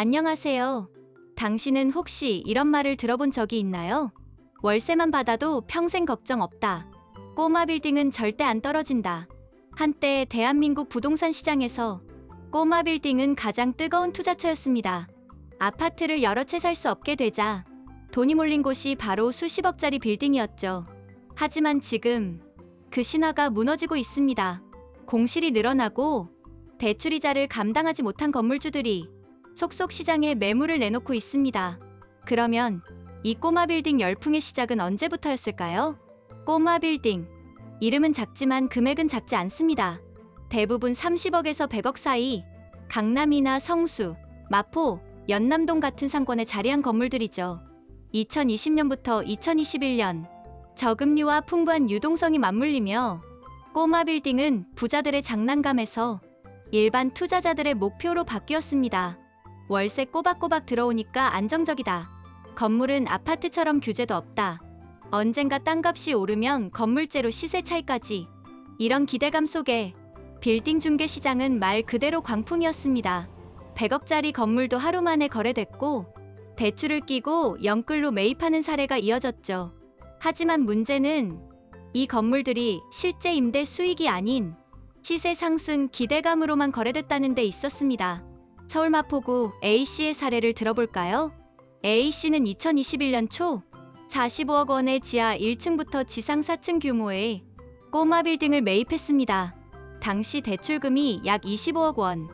안녕하세요. 당신은 혹시 이런 말을 들어본 적이 있나요? 월세만 받아도 평생 걱정 없다. 꼬마 빌딩은 절대 안 떨어진다. 한때 대한민국 부동산 시장에서 꼬마 빌딩은 가장 뜨거운 투자처였습니다. 아파트를 여러 채 살 수 없게 되자 돈이 몰린 곳이 바로 수십억짜리 빌딩이었죠. 하지만 지금 그 신화가 무너지고 있습니다. 공실이 늘어나고 대출이자를 감당하지 못한 건물주들이 속속 시장에 매물을 내놓고 있습니다. 그러면 이 꼬마 빌딩 열풍의 시작은 언제부터였을까요? 꼬마 빌딩. 이름은 작지만 금액은 작지 않습니다. 대부분 30억에서 100억 사이 강남이나 성수, 마포, 연남동 같은 상권에 자리한 건물들이죠. 2020년부터 2021년 저금리와 풍부한 유동성이 맞물리며 꼬마 빌딩은 부자들의 장난감에서 일반 투자자들의 목표로 바뀌었습니다. 월세 꼬박꼬박 들어오니까 안정적이다. 건물은 아파트처럼 규제도 없다. 언젠가 땅값이 오르면 건물재로 시세 차이까지. 이런 기대감 속에 빌딩 중개 시장은 말 그대로 광풍이었습니다. 100억짜리 건물도 하루 만에 거래됐고 대출을 끼고 영끌로 매입하는 사례가 이어졌죠. 하지만 문제는 이 건물들이 실제 임대 수익이 아닌 시세 상승 기대감으로만 거래됐다는 데 있었습니다. 서울 마포구 A씨의 사례를 들어볼까요? A씨는 2021년 초 45억 원의 지하 1층부터 지상 4층 규모의 꼬마 빌딩을 매입했습니다. 당시 대출금이 약 25억 원.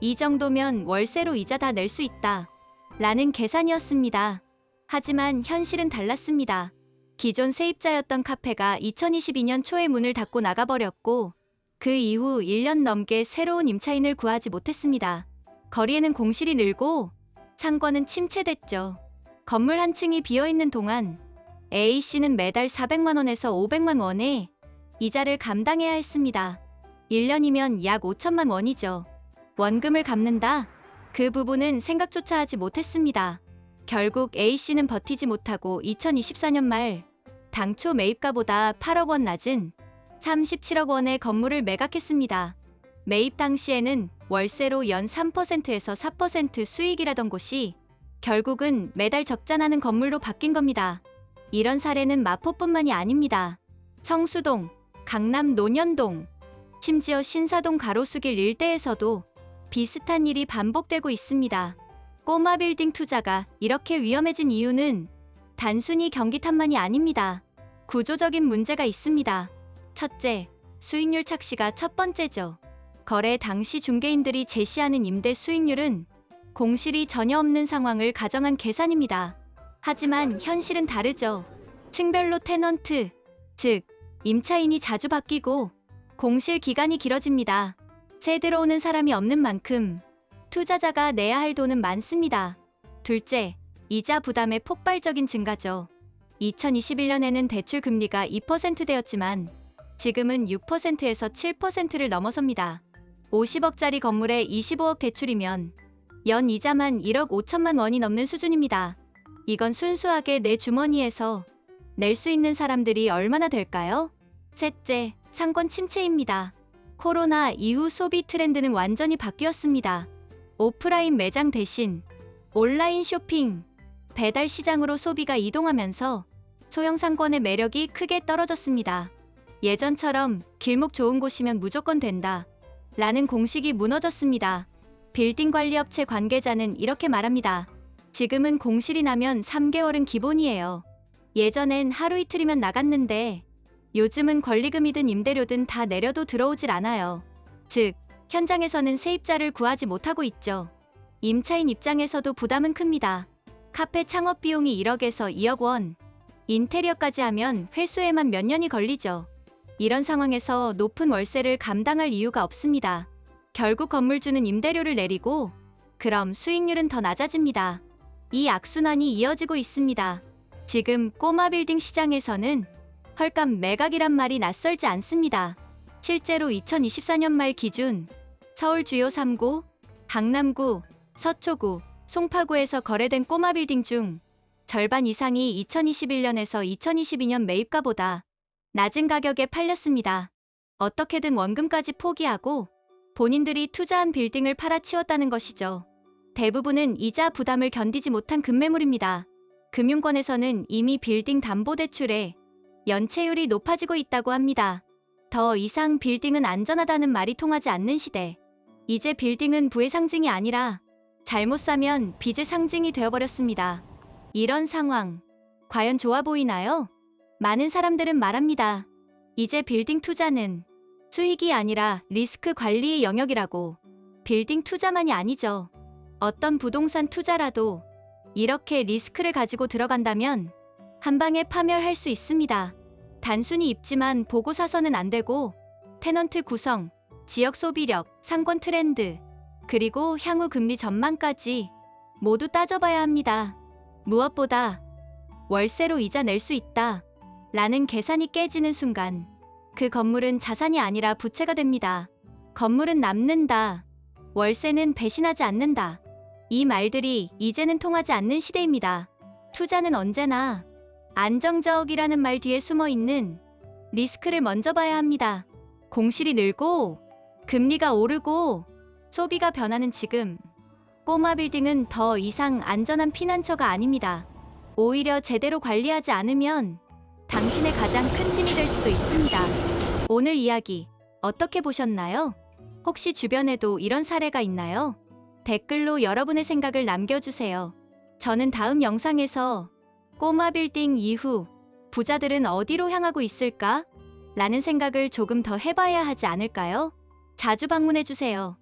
이 정도면 월세로 이자 다 낼 수 있다. 라는 계산이었습니다. 하지만 현실은 달랐습니다. 기존 세입자였던 카페가 2022년 초에 문을 닫고 나가버렸고 그 이후 1년 넘게 새로운 임차인을 구하지 못했습니다. 거리에는 공실이 늘고 상권은 침체됐죠. 건물 한 층이 비어있는 동안 A씨는 매달 400만 원에서 500만 원의 이자를 감당해야 했습니다. 1년이면 약 5천만 원이죠. 원금을 갚는다? 그 부분은 생각조차 하지 못했습니다. 결국 A씨는 버티지 못하고 2024년 말 당초 매입가보다 8억 원 낮은 37억 원의 건물을 매각했습니다. 매입 당시에는 월세로 연 3%에서 4% 수익이라던 곳이 결국은 매달 적자나는 건물로 바뀐 겁니다. 이런 사례는 마포뿐만이 아닙니다. 성수동, 강남 논현동, 심지어 신사동 가로수길 일대에서도 비슷한 일이 반복되고 있습니다. 꼬마 빌딩 투자가 이렇게 위험해진 이유는 단순히 경기 탓만이 아닙니다. 구조적인 문제가 있습니다. 첫째, 수익률 착시가 첫 번째죠. 거래 당시 중개인들이 제시하는 임대 수익률은 공실이 전혀 없는 상황을 가정한 계산입니다. 하지만 현실은 다르죠. 층별로 테넌트, 즉, 임차인이 자주 바뀌고 공실 기간이 길어집니다. 새 들어오는 사람이 없는 만큼 투자자가 내야 할 돈은 많습니다. 둘째, 이자 부담의 폭발적인 증가죠. 2021년에는 대출 금리가 2%대였지만 지금은 6%에서 7%를 넘어섭니다. 50억짜리 건물에 25억 대출이면 연 이자만 1억 5천만 원이 넘는 수준입니다. 이건 순수하게 내 주머니에서 낼 수 있는 사람들이 얼마나 될까요? 셋째, 상권 침체입니다. 코로나 이후 소비 트렌드는 완전히 바뀌었습니다. 오프라인 매장 대신 온라인 쇼핑, 배달 시장으로 소비가 이동하면서 소형 상권의 매력이 크게 떨어졌습니다. 예전처럼 길목 좋은 곳이면 무조건 된다. 라는 공식이 무너졌습니다. 빌딩 관리업체 관계자는 이렇게 말합니다. 지금은 공실이 나면 3개월은 기본이에요. 예전엔 하루 이틀이면 나갔는데 요즘은 권리금이든 임대료든 다 내려도 들어오질 않아요. 즉, 현장에서는 세입자를 구하지 못하고 있죠. 임차인 입장에서도 부담은 큽니다. 카페 창업 비용이 1억에서 2억 원, 인테리어까지 하면 회수에만 몇 년이 걸리죠. 이런 상황에서 높은 월세를 감당할 이유가 없습니다. 결국 건물주는 임대료를 내리고 그럼 수익률은 더 낮아집니다. 이 악순환이 이어지고 있습니다. 지금 꼬마 빌딩 시장에서는 헐값 매각이란 말이 낯설지 않습니다. 실제로 2024년 말 기준 서울 주요 3구, 강남구, 서초구, 송파구에서 거래된 꼬마 빌딩 중 절반 이상이 2021년에서 2022년 매입가보다 낮은 가격에 팔렸습니다. 어떻게든 원금까지 포기하고 본인들이 투자한 빌딩을 팔아치웠다는 것이죠. 대부분은 이자 부담을 견디지 못한 급매물입니다. 금융권에서는 이미 빌딩 담보대출에 연체율이 높아지고 있다고 합니다. 더 이상 빌딩은 안전하다는 말이 통하지 않는 시대. 이제 빌딩은 부의 상징이 아니라 잘못 사면 빚의 상징이 되어버렸습니다. 이런 상황, 과연 좋아 보이나요? 많은 사람들은 말합니다. 이제 빌딩 투자는 수익이 아니라 리스크 관리의 영역이라고. 빌딩 투자만이 아니죠. 어떤 부동산 투자라도 이렇게 리스크를 가지고 들어간다면 한 방에 파멸할 수 있습니다. 단순히 입지만 보고 사서는 안 되고 테넌트 구성, 지역 소비력, 상권 트렌드, 그리고 향후 금리 전망까지 모두 따져봐야 합니다. 무엇보다 월세로 이자 낼 수 있다. 라는 계산이 깨지는 순간 그 건물은 자산이 아니라 부채가 됩니다. 건물은 남는다. 월세는 배신하지 않는다. 이 말들이 이제는 통하지 않는 시대입니다. 투자는 언제나 안정적이라는 말 뒤에 숨어 있는 리스크를 먼저 봐야 합니다. 공실이 늘고 금리가 오르고 소비가 변하는 지금 꼬마 빌딩은 더 이상 안전한 피난처가 아닙니다. 오히려 제대로 관리하지 않으면 당신의 가장 큰 짐이 될 수도 있습니다. 오늘 이야기 어떻게 보셨나요? 혹시 주변에도 이런 사례가 있나요? 댓글로 여러분의 생각을 남겨주세요. 저는 다음 영상에서 꼬마 빌딩 이후 부자들은 어디로 향하고 있을까? 라는 생각을 조금 더 해봐야 하지 않을까요? 자주 방문해주세요.